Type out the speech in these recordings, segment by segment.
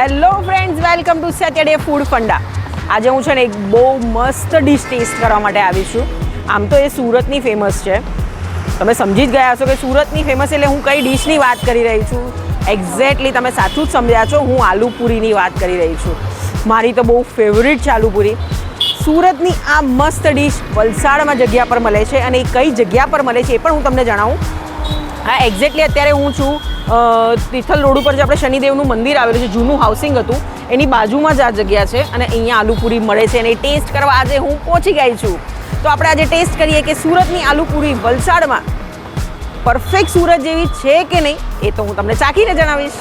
Friends welcome to Saturday food funda આજે હું છે ને એક બહુ મસ્ત ડિશ ટેસ્ટ કરવા માટે આવી છું. આમ તો એ સુરતની ફેમસ છે. તમે સમજી જ ગયા હશો કે સુરતની ફેમસ એટલે હું કઈ ડિશની વાત કરી રહી છું? એક્ઝેક્ટલી તમે સાચું જ સમજ્યા છો, હું આલુપુરીની વાત કરી રહી છું. મારી તો બહુ ફેવરિટ છે આલુપુરી. સુરતની આ મસ્ત ડિશ વલસાડમાં જગ્યા પર મળે છે અને એ કઈ જગ્યા પર મળે છે એ પણ હું તમને જણાવું. હા એક્ઝેક્ટલી અત્યારે હું છું તિથલ રોડ ઉપર જે આપણે શનિદેવનું મંદિર આવેલું છે, જૂનું હાઉસિંગ હતું, એની બાજુમાં જ આ જગ્યા છે અને અહીંયા આલુપુરી મળે છે અને ટેસ્ટ કરવા આજે હું પહોંચી ગઈ છું. તો આપણે આજે ટેસ્ટ કરીએ કે સુરતની આલુપુરી વલસાડમાં પરફેક્ટ સુરત જેવી છે કે નહીં, એ તો હું તમને ચાખીને જણાવીશ.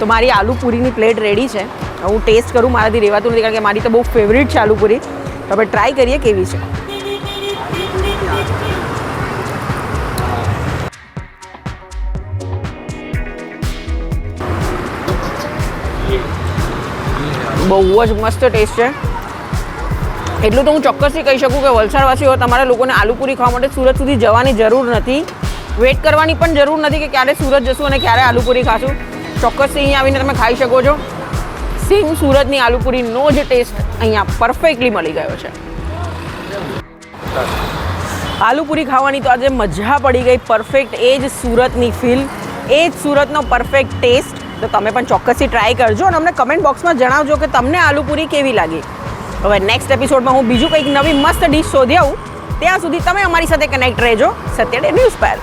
તો મારી આલુ પૂરીની પ્લેટ રેડી છે. હું ટેસ્ટ કરું, મારાથી રહેવાતું નથી, કારણ કે મારી તો બહુ ફેવરિટ છે આલુ પૂરી. તો આપણે ટ્રાય કરીએ કેવી છે. બહુ જ મસ્ત ટેસ્ટ છે. એટલું તો હું ચોક્કસથી કહી શકું કે વલસાડવાસીઓ તમારા લોકોને આલુપુરી ખાવા માટે સુરત સુધી જવાની જરૂર નથી. વેઇટ કરવાની પણ જરૂર નથી કે ક્યારે સુરત જશું અને ક્યારે આલુપુરી ખાશું. ચોક્કસથી અહીંયા આવીને તમે ખાઈ શકો છો. સેમ સુરતની આલુપુરીનો જ ટેસ્ટ અહીંયા પરફેક્ટલી મળી ગયો છે. આલુપુરી ખાવાની તો આજે મજા પડી ગઈ. પરફેક્ટ એ જ સુરતની ફીલ એ જ સુરતનો પરફેક્ટ ટેસ્ટ તો તમે પણ ચોક્કસથી ટ્રાય કરજો અને અમને કમેન્ટ બોક્સમાં જણાવજો કે તમને આલુપુરી કેવી લાગી. હવે નેક્સ્ટ એપિસોડમાં હું બીજું કંઈક નવી મસ્ત ડિશ શોધી આવું. ત્યાં સુધી તમે અમારી સાથે કનેક્ટ રહેજો. સત્યડે ન્યૂઝ પર.